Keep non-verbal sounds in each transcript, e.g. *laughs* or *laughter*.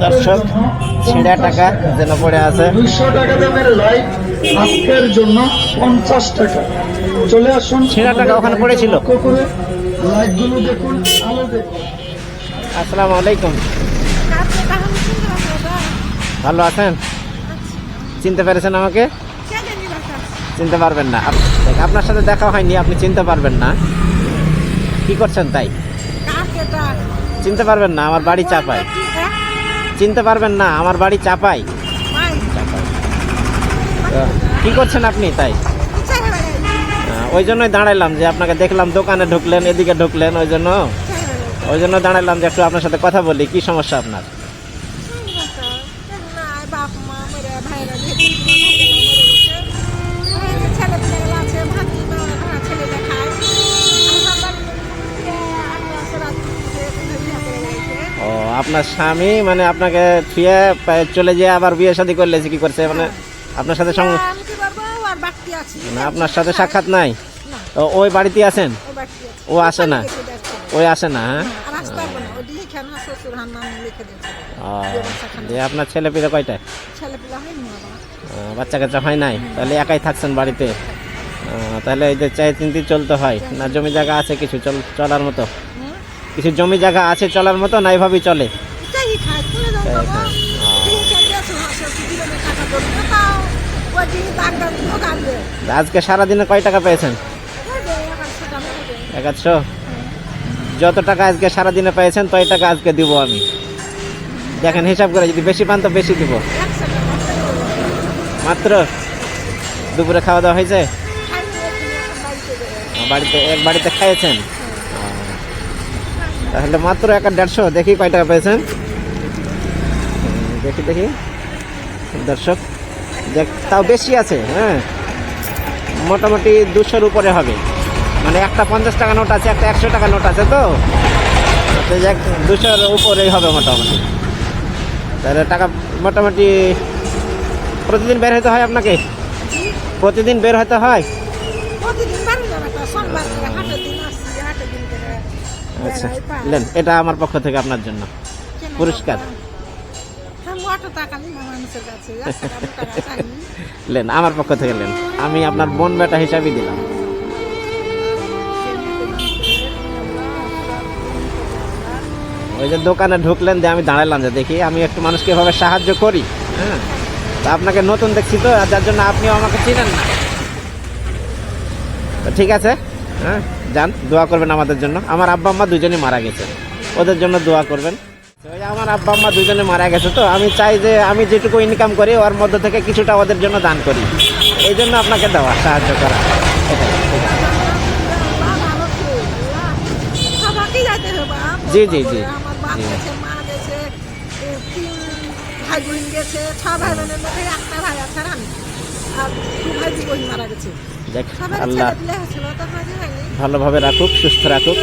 দর্শক ছিঁড়া টাকা যেন পড়ে আছে। দুইশো টাকা দামের লাইট আজকের জন্য পঞ্চাশ টাকা। চলে আসুন ছেঁড়া টাকা ওখানে পড়েছিল। লাইটগুলো দেখুন আলো দেখুন। আসসালামু আলাইকুম। ভালো আছেন? চিনতে পেরেছেন আমাকে? চিনতে পারবেন না। আপ- আপনার সাথে দেখা হয়নি আপনি চিনতে পারবেন না। কি করছেন তাই? চিনতে পারবেন না, আমার বাড়ি চাপাই। চিনতে পারবেন না, আমার বাড়ি চাপাই। কি করছেন আপনি তাই? ওই জন্যই দাঁড়াইলাম যে আপনাকে দেখলাম দোকানে ঢুকলেন, এদিকে ঢুকলেন, ওই জন্য ওই জন্য দাঁড়াইলাম যে একটু আপনার সাথে কথা বলি, কি সমস্যা আপনার? আপনার স্বামী মানে আপনাকে ফিয়ে চলে যেয়ে আবার বিয়ে শাদী করলে কি করছে? মানে আপনার সাথে না আপনার সাথে সাক্ষাৎ নাই? ওই বাড়িতে আছেন? ও আসে না? ওই আসে না হ্যাঁ? আপনার ছেলে পিলে কয়টা বাচ্চা কাচ্চা হয় নাই? তাহলে একাই থাকছেন বাড়িতে? তাহলে এই যে চাই চিন্তি চলতে হয়। না জমি জায়গা আছে কিছু? চল চলার মতো? কিছু জমি জায়গা আছে চলার মতো? না এইভাবেই চলে? আজকে সারাদিনে কয় টাকা পেয়েছেন? একাশো যত টাকা আজকে সারাদিনে পেয়েছেন তত টাকা আজকে দিব আমি। দেখেন হিসাব করে যদি বেশি পান তো বেশি দিব। মাত্র? দুপুরে খাওয়া দাওয়া হয়েছে? বাড়িতে এক বাড়িতে খাইয়েছেন? তাহলে মাত্র এক দেড়শো। দেখি কয় টাকা পেয়েছেন। দেখি দেখি। দর্শক, দেখ, তাও বেশি আছে হ্যাঁ। মোটামুটি দুশোর উপরে হবে। মানে একটা পঞ্চাশ টাকা নোট আছে, একটা একশো টাকা নোট আছে তো? দুশোর উপরেই হবে মোটামুটি। তাহলে টাকা মোটামুটি প্রতিদিন বের হতে হয় আপনাকে? প্রতিদিন বের হতে হয়? আচ্ছা লেন এটা আমার পক্ষ থেকে আপনার জন্য। পুরস্কার। লেন *laughs* আমার পক্ষ থেকে লেন আমি আপনার বোন বেটা হিসাবেই দিলাম। ওই যে দোকানে ঢুকলেন দিয়ে আমি দাঁড়ালাম যে দেখি আমি একটু মানুষকে এভাবে সাহায্য করি হ্যাঁ? তা আপনাকে নতুন দেখছি তো আর যার জন্য আপনিও আমাকে চিনেন না। তো ঠিক আছে হ্যাঁ? যান দোয়া করবেন আমাদের জন্য। আমার আব্বা আম্মা দুজনেই মারা গেছে। ওদের জন্য দোয়া করবেন। ওই আমার আব্বা আম্মা দুজনে মারা গেছে তো আমি চাই যে আমি যেটুকু ইনকাম করি ওর মধ্য থেকে কিছুটা ওদের জন্য দান করি। এই জন্য আপনাকে দেওয়া সাহায্য করা। জি, জি, জি। ভাই বোন গেছে ছ ভাই বোনের মধ্যে একটা ভাই আছে আর আল্লাহ ভালোভাবে রাখুক সুস্থ রাখুক।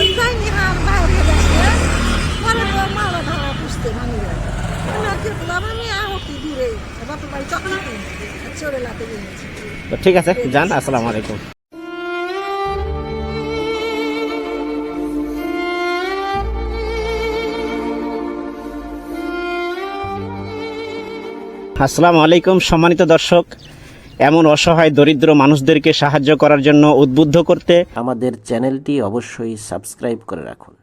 তো ঠিক আছে যান আসসালামু আলাইকুম। আসসালামু আলাইকুম সম্মানিত দর্শক। এমন অসহায় দরিদ্র মানুষদেরকে সাহায্য করার জন্য উদ্বুদ্ধ করতে আমাদের চ্যানেলটি অবশ্যই সাবস্ক্রাইব করে রাখুন।